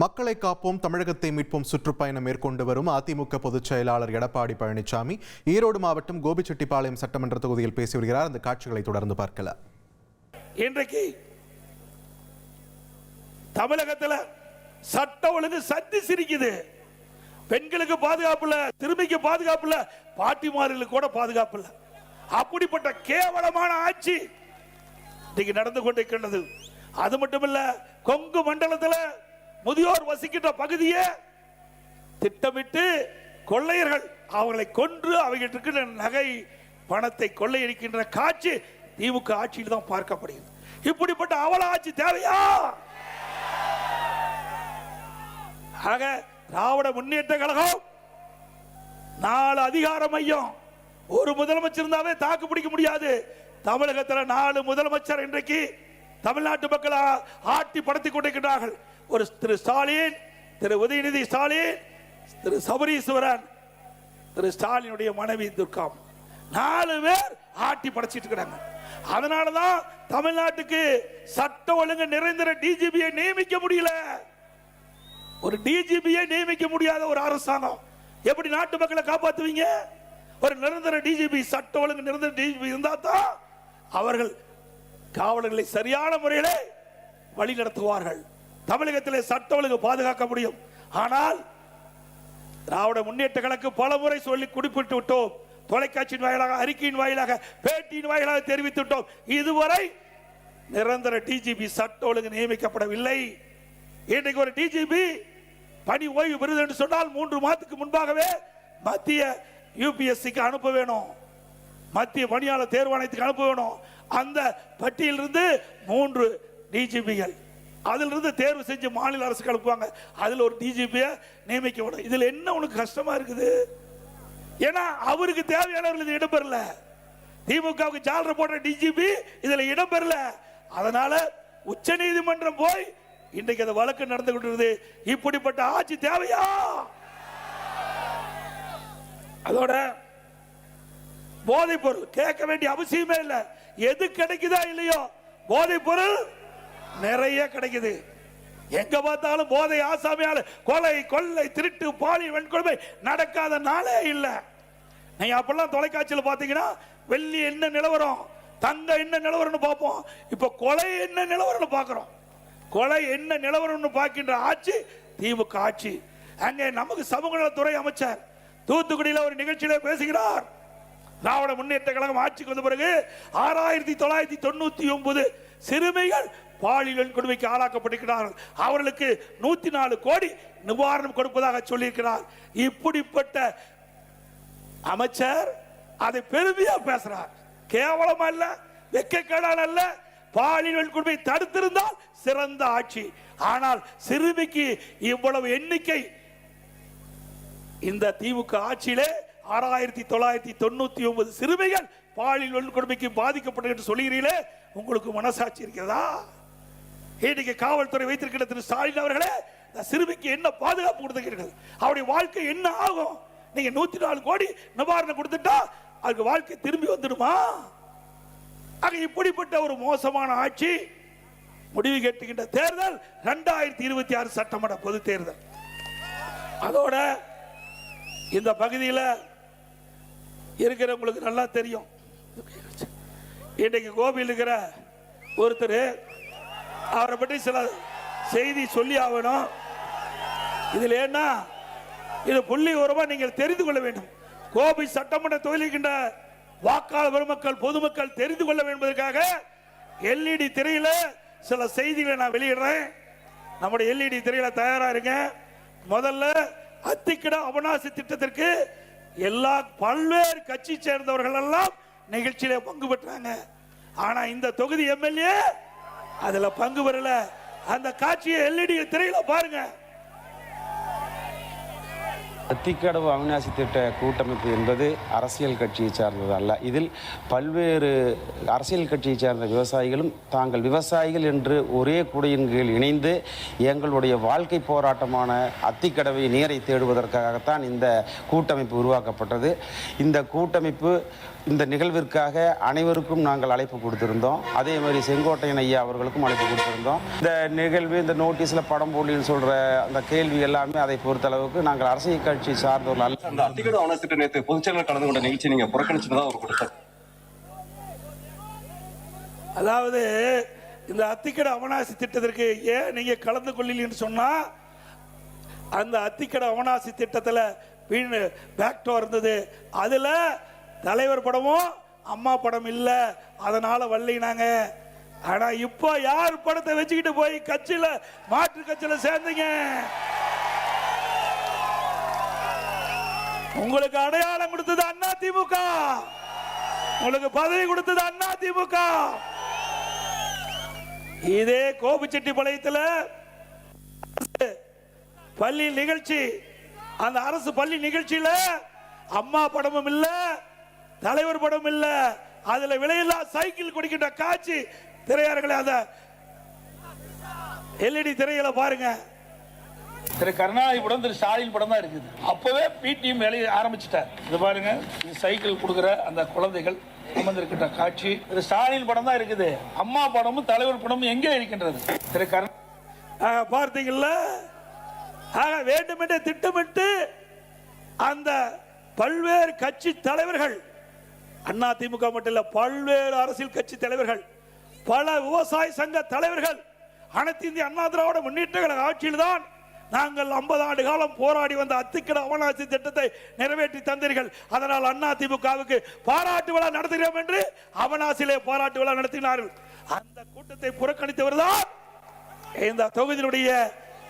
மக்களை காப்போம் தமிழகத்தை மீட்போம் சுற்றுப்பயணம் மேற்கொண்டு வரும் அதிமுக பொதுச் செயலாளர் எடப்பாடி பழனிசாமி ஈரோடு மாவட்டம் கோபிச்செட்டிப்பாளையம் சட்டமன்ற தொகுதியில் பேசி வருகிறார். அந்த காட்சிகளை தொடர்ந்து பார்க்கல இன்றைக்கு தமிழகத்துல சட்ட ஒழுங்கு சத்தி சிரிக்குது. பெண்களுக்கு பாதுகாப்பு இல்ல திரும்பிக்கு பாதுகாப்பு இல்ல பாட்டிமார்களுக்கு கூட பாதுகாப்பு இல்ல. அப்படிப்பட்ட கேவலமான ஆட்சி இன்னைக்கு நடந்து கொண்டிருக்கின்றது. அது மட்டும் இல்ல கொங்கு மண்டலத்துல முதியோர் வசிக்கின்ற பகுதியே திட்டமிட்டு கொள்ளையர்கள் அவர்களை கொன்று அவர்கிட்ட நகை பணத்தை கொள்ளையடிக்கின்ற காட்சி திமுக ஆட்சியில் தான் பார்க்கப்படுகிறது. இப்படிப்பட்ட அவல ஆட்சி தேவையா? ஆக திராவிட முன்னேற்ற கழகம் நாலு அதிகார மையம். ஒரு முதலமைச்சர் இருந்தாவே தாக்கு பிடிக்க முடியாது. தமிழகத்தில் நாலு முதலமைச்சர் இன்றைக்கு தமிழ்நாட்டு மக்கள் ஆட்டி படுத்திக் கொண்டிருக்கிறார்கள். ஒரு திரு ஸ்டாலின் திரு உதயநிதி ஸ்டாலின் திரு சபரீஸ்வரன் திரு ஸ்டாலினுடைய மனைவி துர்காம். நாலு பேர் ஆட்டி படைச்சிட்டு இருக்கிறாங்க அதனாலதான் தமிழ்நாட்டுக்கு சட்ட ஒழுங்கு நிறைந்திர டிஜிபியை நியமிக்க முடியல. ஒரு டிஜிபியை நியமிக்க முடியாத ஒரு அரசாங்கம். எப்படி நாட்டு மக்களை காப்பாத்துவீங்க? ஒரு நிரந்தர டிஜிபி சட்ட ஒழுங்கு நிரந்தர டிஜிபி இருந்தா தான் அவர்கள் காவலர்களை சரியான முறையில் வழி நடத்துவார்கள் தமிழகத்திலே சட்ட ஒழுங்கு பாதுகாக்க முடியும். ஆனால் திராவிட முன்னேற்ற கழகம் பல முறை சொல்லி குறிப்பிட்டு விட்டோம். தொலைக்காட்சியின் வாயிலாக அறிக்கையின் வாயிலாக பேட்டியின் வாயிலாக தெரிவித்து விட்டோம். இதுவரை நிரந்தர டிஜிபி சட்ட ஒழுங்கு நியமிக்கப்படவில்லை. இன்றைக்கு ஒரு டிஜிபி பணி ஓய்வு பெறுது என்று சொன்னால் மூன்று மாதத்துக்கு முன்பாகவே மத்திய யூபிஎஸ்சிக்கு அனுப்ப வேணும். மத்திய பணியாளர் தேர்வாணையத்துக்கு அனுப்ப வேணும். அந்த பட்டியலிருந்து மூன்று டிஜிபிகள் அதிலிருந்து தேர்வு செஞ்சு மாநில அரசுக்கு அனுப்புவாங்க. அதில் ஒரு டிஜிபியை நியமிக்க விடும் இதில் என்ன உனக்கு கஷ்டமாக இருக்குது? ஏன்னா அவருக்கு தேவையானவர்கள் இது இடம்பெறல. திமுகவுக்கு ஜாலரை போடுற டிஜிபி இதில் இடம்பெறல. அதனால உச்ச நீதிமன்றம் போய் இன்றைக்கு அந்த வழக்கு நடந்து கொண்டிருக்கிறது இப்படிப்பட்ட ஆட்சி தேவையா? அதோட போதைப் பொருள் கேட்க வேண்டிய அவசியமே இல்லை. எது கிடைக்குதா இல்லையோ போதைப் பொருள் நிறைய கிடைக்குது. எங்க பார்த்தாலும் போதை ஆசாமியால் கொலை கொள்ளை திருட்டு பாலி வெண்கொடுமை நடக்காத நாளே இல்லை. நீங்க அப்பெல்லாம் தொலைக்காட்சியில் பார்த்தீங்கன்னா வெள்ளி என்ன நிலவரம் தங்க என்ன நிலவரம்னு பார்ப்போம். இப்போ கொலை என்ன நிலவரம்னு பார்க்குறோம். கொலை என்ன நிலவரம்னு பார்க்கின்ற ஆட்சி திமுக ஆட்சி. அங்கே நமக்கு சமூக நலத்துறை அமைச்சர் தூத்துக்குடியில் ஒரு நிகழ்ச்சியில பேசுகிறார். திராவிட முன்னேற்ற கழகம் ஆட்சிக்கு வந்த பிறகு ஆறாயிரத்தி தொள்ளாயிரத்தி தொண்ணூத்தி ஒன்பது சிறுமிகள் பாலியல் கொடுமைக்கு ஆளாக்கப்பட்டிருக்கிறார்கள் அவர்களுக்கு நூத்தி நாலு கோடி நிவாரணம் கொடுப்பதாக சொல்லியிருக்கிறார். இப்படிப்பட்ட அமைச்சர் அதை பெருமையா பேசுறார். கேவலமா அல்ல வெக்கக்கேடால் அல்ல. பாலியல் கொடுமை தடுத்திருந்தால் சிறந்த ஆட்சி. ஆனால் சிறுமிக்கு இவ்வளவு எண்ணிக்கை இந்த திமுக ஆட்சியிலே ஆறாயிரத்தி தொள்ளாயிரத்தி தொண்ணூத்தி ஒன்பது சிறுமிகள் பாலியல் வன்கொடுமைக்கு பாதிக்கப்படும் என்று சொல்லுகிறீர்களே உங்களுக்கு மனசாட்சி இருக்கிறதா? இன்னைக்கு காவல்துறை வைத்திருக்கிற திரு ஸ்டாலின் அவர்களே இந்த சிறுமிக்கு என்ன பாதுகாப்பு கொடுத்துக்கிறீர்கள் அவருடைய வாழ்க்கை என்ன ஆகும்? நீங்க நூத்தி நாலு கோடி நிவாரணம் கொடுத்துட்டா அதுக்கு வாழ்க்கை திரும்பி வந்துடுமா? ஆக இப்படிப்பட்ட ஒரு மோசமான ஆட்சி முடிவு கேட்டுகின்ற தேர்தல் ரெண்டாயிரத்தி இருபத்தி ஆறு சட்டமன்ற பொது தேர்தல். அதோட இந்த பகுதியில் இருக்கிறவங்களுக்கு நல்லா தெரியும். இன்றைக்கு கோபியில் இருக்கிற ஒருத்தர் அவரை பற்றி சில செய்தி சொல்லி ஆகணும். இதில் என்ன இது புள்ளி உரமாக நீங்கள் தெரிந்து கொள்ள வேண்டும். கோபி சட்டமன்ற தொகுதிக்கின்ற வாக்காளர் பெருமக்கள் பொதுமக்கள் தெரிந்து கொள்ள வேண்டும் என்பதற்காக எல்இடி திரையில சில செய்திகளை நான் வெளியிடுறேன். நம்முடைய எல்இடி திரையில தயாரா இருங்க. முதல்ல அத்திக்கிட அவனாசி திட்டத்திற்கு எல்லா பல்வேறு கட்சி சேர்ந்தவர்கள் எல்லாம் நிகழ்ச்சியில பங்கு பெற்றாங்க. ஆனா இந்த தொகுதி எம்எல்ஏ அதுல பங்கு பெறல. அந்த காட்சியை எல்இடி திரையில பாருங்க. அத்திக்கடவு அவிநாசி திட்ட கூட்டமைப்பு என்பது அரசியல் கட்சியை சார்ந்தது அல்ல. இதில் பல்வேறு அரசியல் கட்சியை சார்ந்த விவசாயிகளும் தாங்கள் விவசாயிகள் என்று ஒரே குடையின் கீழ் இணைந்து எங்களுடைய வாழ்க்கை போராட்டமான அத்திக்கடவை நீரை தேடுவதற்காகத்தான் இந்த கூட்டமைப்பு உருவாக்கப்பட்டது. இந்த கூட்டமைப்பு இந்த நிகழ்விற்காக அனைவருக்கும் நாங்கள் அழைப்பு கொடுத்திருந்தோம். அதே மாதிரி செங்கோட்டையன் ஐயா அவர்களுக்கும் அழைப்பு கொடுத்திருந்தோம். இந்த நிகழ்வு இந்த நோட்டீஸில் படம் போடலின்னு சொல்கிற அந்த கேள்வி எல்லாமே அதை பொறுத்தளவுக்கு நாங்கள் அரசியல் கட்சி சார்ந்தவர்கள் அல்ல அந்த அத்திக்கட ஆவணத்திட்ட நேற்று பொதுச்செயலர் கலந்து கொண்ட நிகழ்ச்சி நீங்க புறக்கணிச்சுதான் ஒரு குற்றச்சாட்டு அதாவது இந்த அத்திக்கட அவனாசி திட்டத்திற்கு ஏன் நீங்க கலந்து கொள்ளலன்னு சொன்னா அந்த அத்திக்கட அவனாசி திட்டத்தில் வீண் பேக்டோ இருந்தது. அதுல தலைவர் படமும் அம்மா படம் இல்ல. அதனால வள்ளினாங்க. ஆனா இப்போ யார் படத்தை வச்சுக்கிட்டு போய் கட்சியில மாற்று கட்சியில சேர்ந்தீங்க? உங்களுக்கு அடையாளம் கொடுத்தது அண்ணா திமுக. உங்களுக்கு பதவி கொடுத்தது அண்ணா திமுக. இதே கோபிச்செட்டிப்பாளையத்தில் பள்ளி நிகழ்ச்சி அந்த அரசு பள்ளி நிகழ்ச்சியில அம்மா படமும் இல்லை. தலைவர் படம் இல்ல. அதுல விலையில்லா சைக்கிள் குடிக்கின்ற காட்சி. திரையரங்களை அந்த எல்இடி திரையில பாருங்க. திரு கருணாநிதி படம் திரு ஸ்டாலின் படம் தான் இருக்குது. அப்பவே பிடிஎம் வேலையை ஆரம்பிச்சிட்டார். இது பாருங்க இது சைக்கிள் கொடுக்குற அந்த குழந்தைகள் அமர்ந்திருக்கின்ற காட்சி. திரு ஸ்டாலின் படம் தான் இருக்குது. அம்மா படமும் தலைவர் படமும் எங்கே இருக்கின்றது? திரு கருணா ஆக, பார்த்தீங்கல்ல ஆக வேண்டுமென்றே திட்டமிட்டு அந்த பல்வேறு கட்சி தலைவர்கள் அண்ணா திமுக மட்டும் இல்ல பல்வேறு அரசியல் கட்சி தலைவர்கள் பல விவசாய சங்க தலைவர்கள் அனைத்து இந்திய அண்ணா திராவிட முன்னேற்ற கழக ஆட்சியில் தான் நாங்கள் 50 ஆண்டு காலம் போராடி வந்த அத்திக்கட அவனாசி திட்டத்தை நிறைவேற்றி தந்தீர்கள். அதனால் அண்ணா திமுகவுக்கு பாராட்டு விழா நடத்துகிறோம் என்று அவனாசிலே பாராட்டு விழா நடத்தினார்கள். அந்த கூட்டத்தை புறக்கணித்தவர் தான் இந்த தொகுதியினுடைய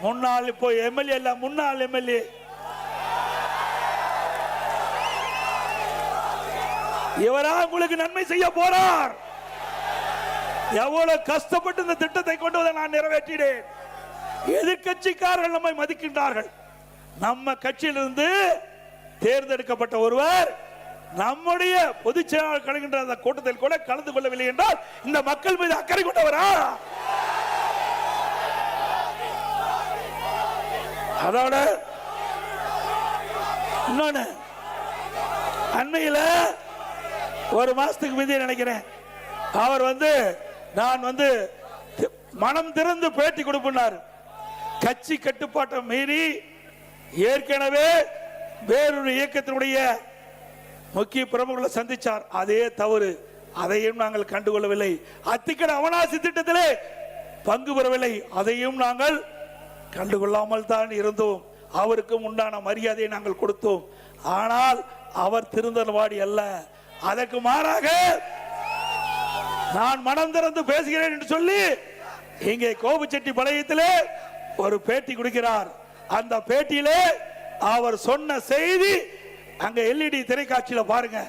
முன்னாள் இப்போ எம்எல்ஏ இல்ல முன்னாள் எம்எல்ஏ இவரா உங்களுக்கு நன்மை செய்ய போறார். எவ்வளவு கஷ்டப்பட்டு இந்த திட்டத்தை கொண்டு வந்த நான் நிறைவேற்றினேன். எதிர்க்கட்சிக்காரர்கள் நம்மை மதிக்கின்றார்கள். நம்ம கட்சியிலிருந்து தேர்ந்தெடுக்கப்பட்ட ஒருவர் நம்முடைய பொதுச் செயலாளர் கலகின்ற அந்த கூட்டத்தில் கூட கலந்து கொள்ளவில்லை என்றால் இந்த மக்கள் மீது அக்கறை கொண்டவரா? அதோட இன்னொன்னு அண்மையில் ஒரு மாசத்துக்கு முந்தைய நினைக்கிறேன். அவர் வந்து நான் வந்து மனம் திறந்து பேட்டி கொடுப்பினார். கட்சி கட்டுப்பாட்டை மீறி ஏற்கனவே வேறொரு இயக்கத்தினுடைய முக்கிய பிரமுகர்களை சந்திச்சார். அதே தவறு. அதையும் நாங்கள் கண்டுகொள்ளவில்லை. அத்திக்கட அவனாசி திட்டத்திலே பங்கு பெறவில்லை. அதையும் நாங்கள் கண்டுகொள்ளாமல் தான் இருந்தோம். அவருக்கும் உண்டான மரியாதையை நாங்கள் கொடுத்தோம். ஆனால் அவர் திருந்தனவாடி அல்ல. அதற்கு மாறாக நான் மனம் திறந்து பேசுகிறேன் என்று சொல்லி இங்கே கோபுச்செட்டி பாளையத்திலே ஒரு பேட்டி கொடுக்கிறார். அந்த பேட்டியிலே அவர் சொன்ன செய்தி அங்க எல்இடி திரைக்காட்சியில பாருங்க.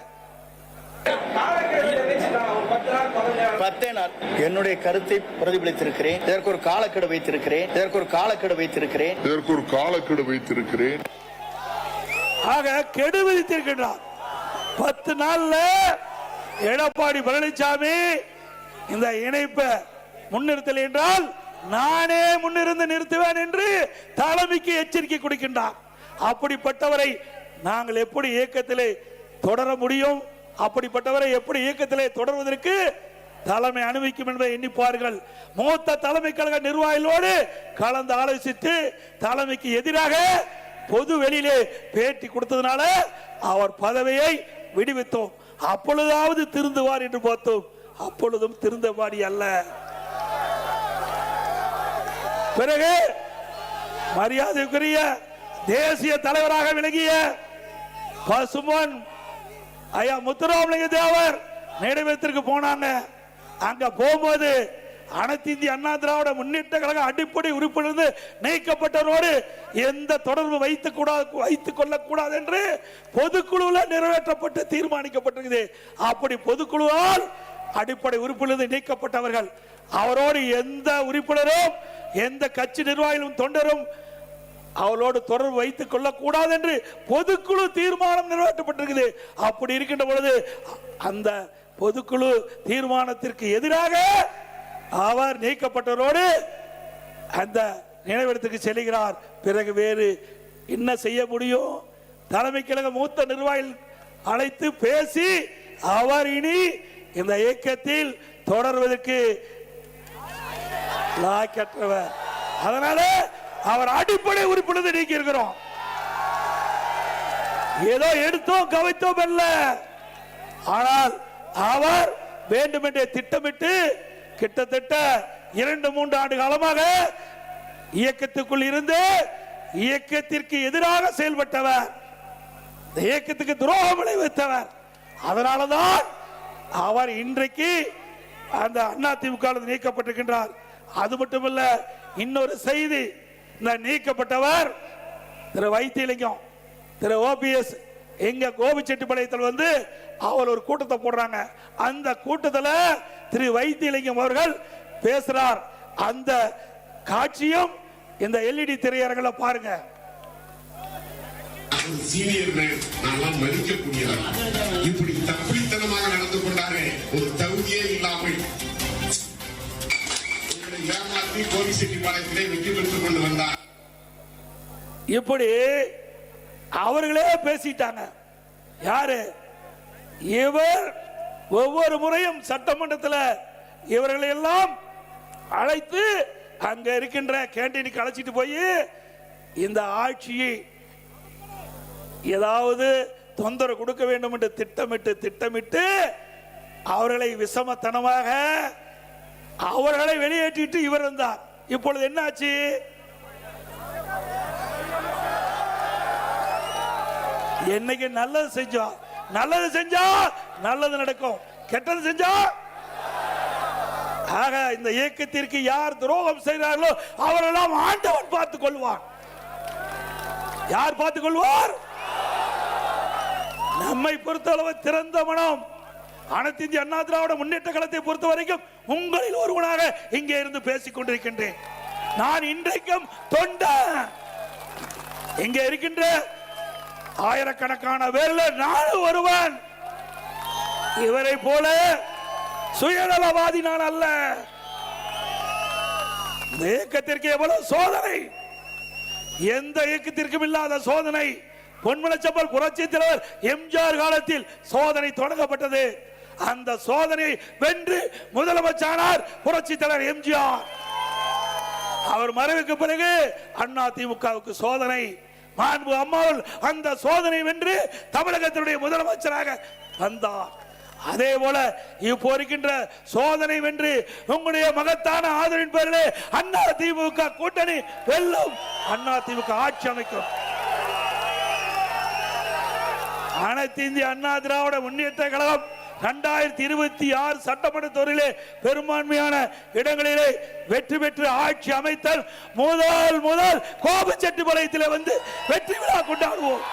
பத்தே நாள். என்னுடைய கருத்தை பிரதிபலித்திருக்கிறேன். இதற்கு ஒரு காலக்கெடு வைத்திருக்கிறேன். இதற்கு ஒரு காலக்கெடு வைத்திருக்கிறேன். இதற்கு ஒரு காலக்கெடு வைத்திருக்கிறேன். ஆக கெடு விதித்திருக்கின்றார். பத்து நாள்ல எடப்பாடி பழனிசாமி இந்த இணைப்பை முன்னிறுத்தல் என்றால் நானே முன்னிருந்து நிறுத்துவேன் என்று தலைமைக்கு எச்சரிக்கை கொடுக்கின்றார். அப்படிப்பட்டவரை நாங்கள் எப்படி இயக்கத்திலே தொடர முடியும்? அப்படிப்பட்டவரை எப்படி இயக்கத்திலே தொடர்வதற்கு தலைமை அனுமதிக்கும் என்பதை எண்ணிப்பார்கள். மூத்த தலைமை கழக நிர்வாகிகளோடு கலந்து ஆலோசித்து தலைமைக்கு எதிராக பொது வெளியிலே பேட்டி கொடுத்ததுனால அவர் பதவியை விடுவித்தோம். அப்பொழுதாவது திருந்துவார் என்று பார்த்தோம். அப்பொழுதும் திருந்தபாடி அல்ல. பிறகு மரியாதைக்குரிய தேசிய தலைவராக விலகிய பசுமன் ஐயா முத்துராமலிங்க தேவர் நினைவகத்திற்கு போனாங்க. அங்க போகும்போது அனைத்து இந்திய அண்ணா திராவிட முன்னேற்ற கழக அடிப்படை உறுப்பிலிருந்து நீக்கப்பட்டவரோடு எந்த தொடர்பு வைத்துக் கூடாது வைத்துக் கொள்ளக்கூடாது என்று பொதுக்குழுவில் நிறைவேற்றப்பட்டு தீர்மானிக்கப்பட்டிருக்குது. அப்படி பொதுக்குழுவால் அடிப்படை உறுப்பிலிருந்து நீக்கப்பட்டவர்கள் அவரோடு எந்த உறுப்பினரும் எந்த கட்சி நிர்வாகிகளும் தொண்டரும் அவளோடு தொடர்பு வைத்துக் கொள்ளக்கூடாது என்று பொதுக்குழு தீர்மானம் நிறைவேற்றப்பட்டிருக்குது. அப்படி இருக்கின்ற பொழுது அந்த பொதுக்குழு தீர்மானத்திற்கு எதிராக அவர் நீக்கப்பட்டவரோடு அந்த நினைவிடத்துக்கு செல்கிறார். பிறகு வேறு என்ன செய்ய முடியும்? தலைமை கழக மூத்த நிர்வாகிகள் அழைத்து பேசி அவர் இனி இந்த இயக்கத்தில் தொடர்வதற்கு லாக்கற்றவர் அதனால அவர் அடிப்படை உறுப்பினர் நீக்கி இருக்கிறோம் ஏதோ எடுத்தோம் கவித்தோம் அல்ல. ஆனால் அவர் வேண்டுமென்றே திட்டமிட்டு கிட்டத்தட்ட இரண்டு மூன்று ஆண்டு காலமாக இயக்கத்துக்குள் இருந்து இயக்கத்திற்கு எதிராக செயல்பட்டவர். இயக்கத்துக்கு துரோகம் விளைவித்தவர். அதனாலதான் அவர் இன்றைக்கு அந்த அண்ணா திமுக நீக்கப்பட்டிருக்கின்றார். அது மட்டுமல்ல இன்னொரு செய்தி இந்த நீக்கப்பட்டவர் திரு வைத்தியலிங்கம் திரு ஓபிஎஸ் எங்க கோபிச்செட்டிப்பாளையத்தில் வந்து அவர் ஒரு கூட்டத்தை போடுறாங்க. அந்த கூட்டத்தில் திரு வைத்தியலிங்கம் அவர்கள் பேசுறார். அந்த காட்சியும் இந்த எல்இடி திரையரங்கில் பாருங்க. சீனியர்கள் நான்லாம் மதிக்கக்கூடியவர் இப்படி தப்பித்தனமாக நடந்து கொண்டாரே ஒரு தகுதியே இல்லாமல். ஏமாற்றி கோபிசெட்டிப்பாளையத்திலே வெற்றி பெற்றுக் கொண்டு வந்தார். இப்படி அவர்களே பேசிட்டாங்க. யாரு? இவர் ஒவ்வொரு முறையும் சட்டமன்றத்தில் இவர்களை எல்லாம் அழைத்து அங்க இருக்கின்ற கேண்டீனுக்கு அழைச்சிட்டு போய் இந்த ஆட்சியை ஏதாவது தொந்தரவு கொடுக்க வேண்டும் என்று திட்டமிட்டு திட்டமிட்டு அவர்களை விஷமத்தனமாக அவர்களை வெளியேற்றிட்டு இவர் இருந்தார் இப்பொழுது என்னாச்சு? என்னைக்கு நல்லது செஞ்சோம். நல்லது செஞ்சா நல்லது நடக்கும். கெட்டது செஞ்சா? ஆக இந்த இயக்கத்திற்கு யார் துரோகம் செய்கிறார்களோ அவரெல்லாம் ஆண்டவன் பார்த்துக் கொள்வான். யார் பார்த்துக் கொள்வார்? நம்மை பொறுத்தளவு திறந்த மனம். அனைத்து இந்திய அண்ணா திராவிட முன்னேற்ற கழகத்தை பொறுத்த வரைக்கும் உங்களில் ஒருவனாக இங்கே இருந்து பேசிக் கொண்டிருக்கின்றேன். நான் இன்றைக்கும் தொண்ட. இங்கே இருக்கின்ற ஆயிரக்கணக்கான பேர்ல நானும் ஒருவன். இவரை போல சுயநலவாதி நான் அல்ல. இந்த இயக்கத்திற்கு எவ்வளவு சோதனை? எந்த இயக்கத்திற்கும் இல்லாத சோதனை. பொன்மலச்சப்பல் புரட்சி தலைவர் எம்ஜிஆர் காலத்தில் சோதனை தொடங்கப்பட்டது. அந்த சோதனை வென்று முதலமைச்சானார் புரட்சி தலைவர் எம்ஜிஆர். அவர் மறைவுக்கு பிறகு அண்ணா திமுகவுக்கு சோதனை. மாண்பு அம்மாவில் அந்த சோதனை வென்று தமிழகத்தினுடைய முதலமைச்சராக வந்தார். அதே போல இப்போ இருக்கின்ற சோதனை வென்று உங்களுடைய மகத்தான ஆதரவின் பேரிலே அண்ணா திமுக கூட்டணி வெல்லும். அண்ணா திமுக ஆட்சி அமைக்கும். அனைத்து இந்திய அண்ணா திராவிட முன்னேற்ற கழகம் இரண்டாயிரத்தி இருபத்தி ஆறு சட்டமன்ற தொகுதியிலே பெரும்பான்மையான இடங்களிலே வெற்றி பெற்று ஆட்சி அமைத்தல் முதல் முதல் கோபச்செட்டிப்பாளையத்திலே வந்து வெற்றி விழா கொண்டாடுவோம்.